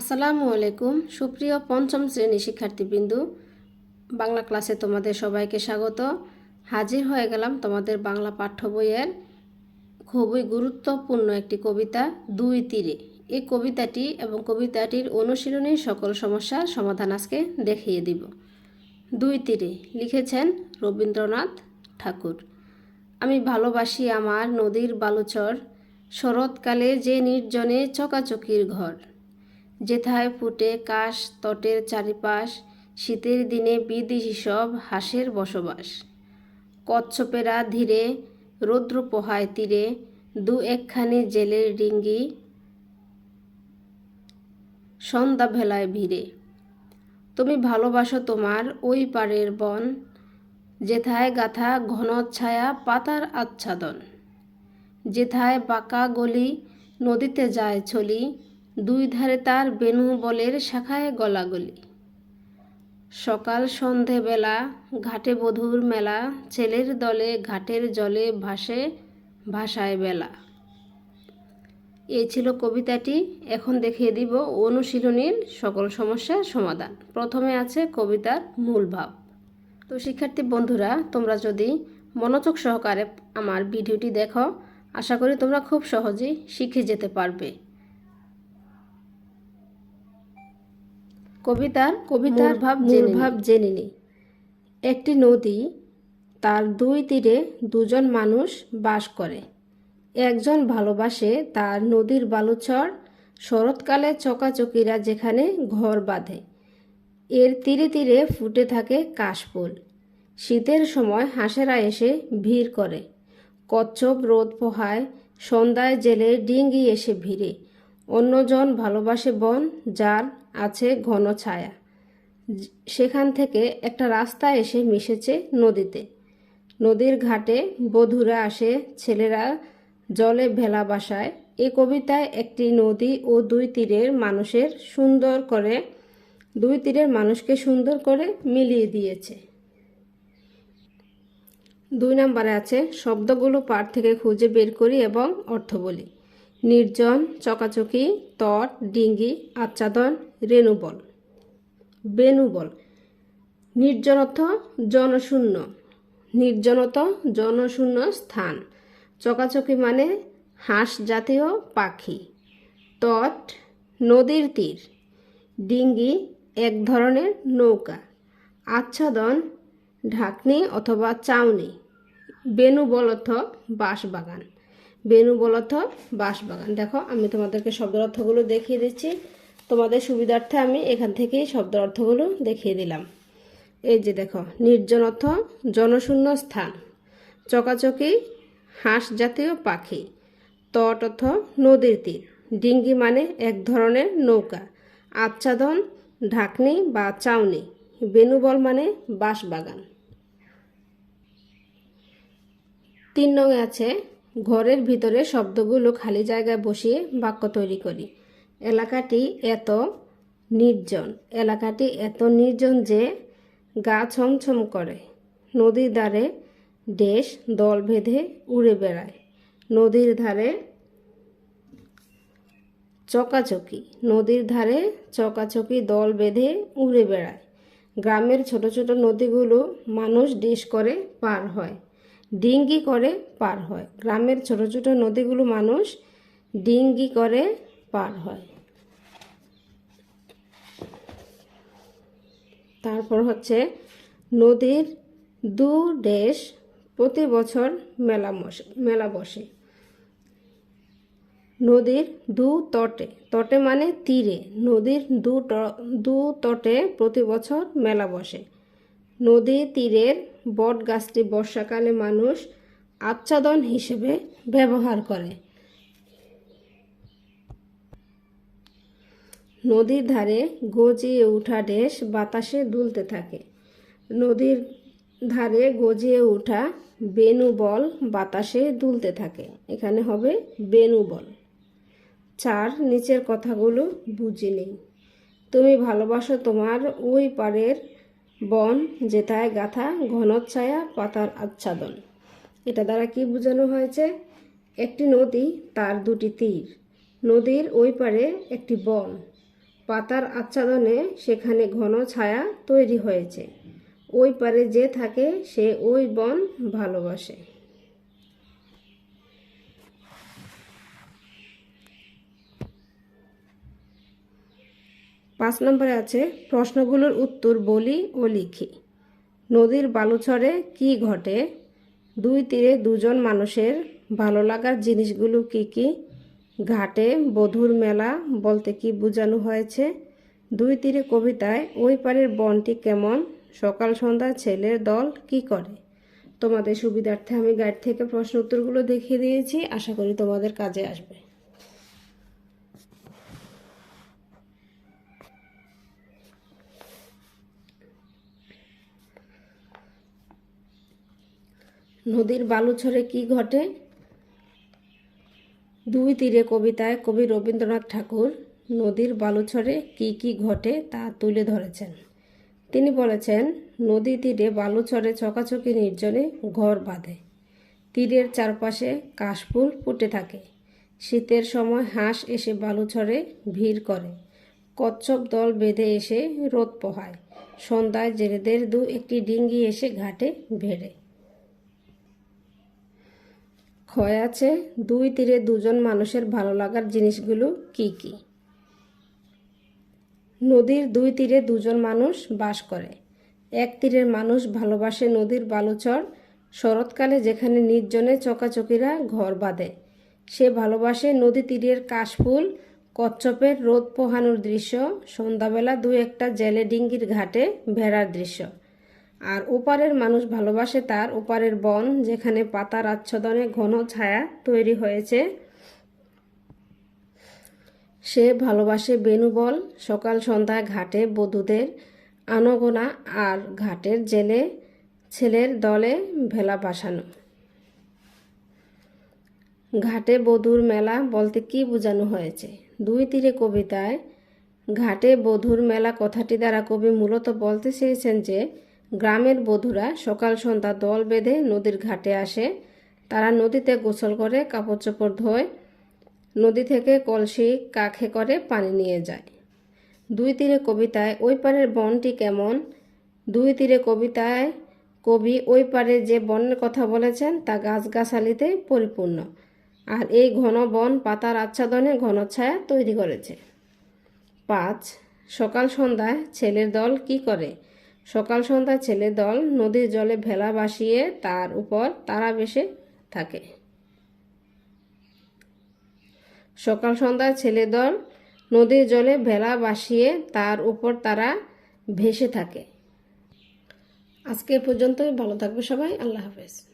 আসসালামু আলাইকুম। সুপ্রিয় পঞ্চম শ্রেণি শিক্ষার্থীবৃন্দু, বাংলা ক্লাসে তোমাদের সবাইকে স্বাগত। হাজির হয়ে গেলাম তোমাদের বাংলা পাঠ্য বইয়ের খুবই গুরুত্বপূর্ণ একটি কবিতা, দুই তীরে। এই কবিতাটি এবং কবিতাটির অনুশীলনী সকল সমস্যার সমাধান আজকে দেখিয়ে দিব। দুই তীরে লিখেছেন রবীন্দ্রনাথ ঠাকুর। আমি ভালোবাসি আমার নদীর বালুচর, শরৎকালে যে নির্জনে চকাচকির ঘর। যেথায় ফুটে কাশ তটের চারিপাশ, শীতের দিনে বিদেশি সব হাঁসের বসবাস। কচ্ছপেরা ধীরে রৌদ্র পোহায় তীরে দু একখানি জেলের ডিঙ্গি সন্ধ্যা ভেলায় ভিড়ে। তুমি ভালোবাসো তোমার ওই পারের বন, যেথায় গাথা ঘন ছায়া পাতার আচ্ছাদন। যেথায় বাঁকা গলি নদীতে যায় ছলি দুই ধারে তার বেনু বলের শাখায় গলাগলি। সকাল সন্ধেবেলা ঘাটে বধুর মেলা, ছেলের দলে ঘাটের জলে ভাসে ভাষায় বেলা। এই ছিল কবিতাটি, এখন দেখিয়ে দিব অনুশীলনীর সকল সমস্যার সমাধান। প্রথমে আছে কবিতার মূল ভাব। তো শিক্ষার্থী বন্ধুরা, তোমরা যদি মনোযোগ সহকারে আমার ভিডিওটি দেখো, আশা করি তোমরা খুব সহজেই শিখে যেতে পারবে। কবিতার কবিতার ভাব ভাব জেনে নিই একটি নদী তার দুই তীরে দুজন মানুষ বাস করে। একজন ভালোবাসে তার নদীর বালুচর শরৎকালে চকাচকিরা যেখানে ঘর বাঁধে। এর তীরে তীরে ফুটে থাকে কাশফুল। শীতের সময় হাঁসেরা এসে ভিড় করে। কচ্ছপ রোদ পোহায় সন্ধ্যায় জেলে ডিঙ্গি এসে ভিড়ে। অন্যজন ভালোবাসে বন যার আছে ঘন ছায়া। সেখান থেকে একটা রাস্তা এসে মিশেছে নদীতে। নদীর ঘাটে বধুরা আসে, ছেলেরা জলে ভেলা বাসায়। এ কবিতায় একটি নদী ও দুই তীরের মানুষের সুন্দর করে, দুই তীরের মানুষকে সুন্দর করে মিলিয়ে দিয়েছে। দুই নম্বরে আছে, শব্দগুলো পাঠ থেকে খুঁজে বের করি এবং অর্থ বলি। নির্জন, চকাচকি তট ডিঙ্গি, আচ্ছাদন, রেণুবল। বেনুবল নির্জনত জনশূন্য। নির্জনত জনশূন্য স্থান। চকাচকি মানে হাঁস জাতীয় পাখি। তট, নদীর তীর। ডিঙ্গি, এক ধরনের নৌকা। আচ্ছাদন, ঢাকনি অথবা চাউনি। বেনু বলথ বাঁশবাগান। বেনু বলথ, বাঁশবাগান। দেখো, আমি তোমাদেরকে শব্দের অর্থগুলো দেখিয়ে দিচ্ছি। তোমাদের সুবিধার্থে আমি এখান থেকেই শব্দ অর্থগুলো দেখিয়ে দিলাম। এই যে দেখো, নির্জন অর্থ, জনশূন্য স্থান। চকাচকি, হাঁস জাতীয় পাখি। তট অর্থ, নদীর তীর। ডিঙ্গি মানে এক ধরনের নৌকা। আচ্ছাদন, ঢাকনি বা চাউনি। বেনুবল মানে বাঁশবাগান। তিন নঙে আছে ঘরের ভিতরে শব্দগুলো খালি জায়গায় বসিয়ে বাক্য তৈরি করি। এলাকাটি এত নির্জন, এলাকাটি এত নির্জন যে গা ছমছম করে। নদীর ধারে দেশ দল বেঁধে উড়ে বেড়ায়। নদীর ধারে চকাচকি, নদীর ধারে চকাচকি দল বেঁধে উড়ে বেড়ায়। গ্রামের ছোট ছোট নদীগুলো মানুষ ডিশ করে পার হয়। ডিঙ্গি করে পার হয়। গ্রামের ছোট ছোট নদীগুলো মানুষ ডিঙ্গি করে পার হয়। তারপর হচ্ছে নদীর দু দেশ প্রতি বছর মেলা বসে মেলা বসে। নদীর দু তটে তটে মানে তীরে। নদীর দু দু তটে প্রতি বছর মেলা বসে। নদী তীরের বট গাছটি বর্ষাকালে মানুষ আচ্ছাদন হিসেবে ব্যবহার করে। নদীর ধারে গজিয়ে ওঠা ডেশ বাতাসে দুলতে থাকে। নদীর ধারে গজিয়ে ওঠা বেনু বল বাতাসে দুলতে থাকে। এখানে হবে বেনু বল। চার নিচের কথাগুলো বুঝে নেই। তুমি ভালোবাসো তোমার ওই পারের বন যেথায় গাথা ছায়া, পাতার আচ্ছাদন। এটা দ্বারা কি বোঝানো হয়েছে? একটি নদী, তার দুটি তীর। নদীর ওই পারে একটি বন। পাতার আচ্ছাদনে সেখানে ঘন ছায়া তৈরি হয়েছে। ওই পারে যে থাকে, সে ওই বন ভালোবাসে। পাঁচ নম্বরে আছে, প্রশ্নগুলোর উত্তর বলি ও লিখি। নদীর বালুচরে কি ঘটে? দুই তীরে দুজন মানুষের ভালো লাগার জিনিসগুলো কি কি? ঘাটে, বধুর মেলা বলতে কি বোঝানো হয়েছে? দুই তীরে কবিতায় ওই পারের বনটি কেমন? সকাল সন্ধ্যা ছেলের দল কি করে? তোমাদের সুবিধার্থে আমি গাইড থেকে প্রশ্ন উত্তরগুলো দেখিয়ে দিয়েছি। আশা করি তোমাদের কাজে আসবে। নদীর বালুছড়ে কি ঘটে? দুই তীরে কবিতায় কবি রবীন্দ্রনাথ ঠাকুর, নদীর বালুছড়ে কি কি ঘটে তা তুলে ধরেছেন। তিনি বলেছেন, নদী তীরে বালুছড়ে চকাচকি নির্জনে ঘর বাঁধে। তীরের চারপাশে কাশফুল ফুটে থাকে। শীতের সময় হাঁস এসে বালুছড়ে ভিড় করে। কচ্ছপ দল বেঁধে এসে রোদ পোহায়। সন্ধ্যায় জেলেদের দু একটি ডিঙ্গি এসে ঘাটে ভেড়ে। ক্ষয় আছে, দুই তীরে দুজন মানুষের ভালো লাগার জিনিসগুলো কি কি? নদীর দুই তীরে দুজন মানুষ বাস করে। এক তীরের মানুষ ভালোবাসে নদীর বালুচর, শরৎকালে যেখানে নির্জনে চকাচকিরা ঘর বাঁধে। সে ভালোবাসে নদী তীরের কাশফুল, কচ্ছপের রোদ পোহানোর দৃশ্য, সন্ধ্যাবেলা দু একটা জেলে ডিঙ্গির ঘাটে ভেড়ার দৃশ্য। আর ওপারের মানুষ ভালোবাসে তার ওপারের বন, যেখানে পাতার আচ্ছাদনে ঘন ছায়া তৈরি হয়েছে। সে ভালোবাসে বেনুবল, সকাল সন্ধ্যায় ঘাটে বধূদের আনগোনা আর ঘাটের জেলে ছেলের দলে ভেলা বাসানো। ঘাটে বধুর মেলা বলতে কি বোঝানো হয়েছে? দুই তীরে কবিতায়, ঘাটে বধুর মেলা কথাটি দ্বারা কবি মূলত বলতে চেয়েছেন যে গ্রামের বধূরা সকাল সন্ধ্যা দল বেঁধে নদীর ঘাটে আসে। তারা নদীতে গোসল করে কাপড় চোপড় ধোয়, নদী থেকে কলসি কাখে করে পানি নিয়ে যায়। দুই তীরে কবিতায়, ওই পারের বনটি কেমন? দুই তীরে কবিতায়, কবি ওই পারে যে বনের কথা বলেছেন, তা গাছগাছালিতে পরিপূর্ণ। আর এই ঘন বন পাতার আচ্ছাদনে ঘন ছায়া তৈরি করেছে। পাঁচ, সকাল সন্ধ্যায় ছেলের দল কি করে? সকাল সন্ধ্যা ছেলে দল নদীর জলে ভেলা ভাসিয়ে তার উপর তারা বেসে থাকে। সকাল সন্ধ্যা ছেলে দল নদীর জলে ভেলা বাসিয়ে তার উপর তারা ভেসে থাকে। আজকে পর্যন্তই। ভালো থাকবে সবাই। আল্লাহ হাফেজ।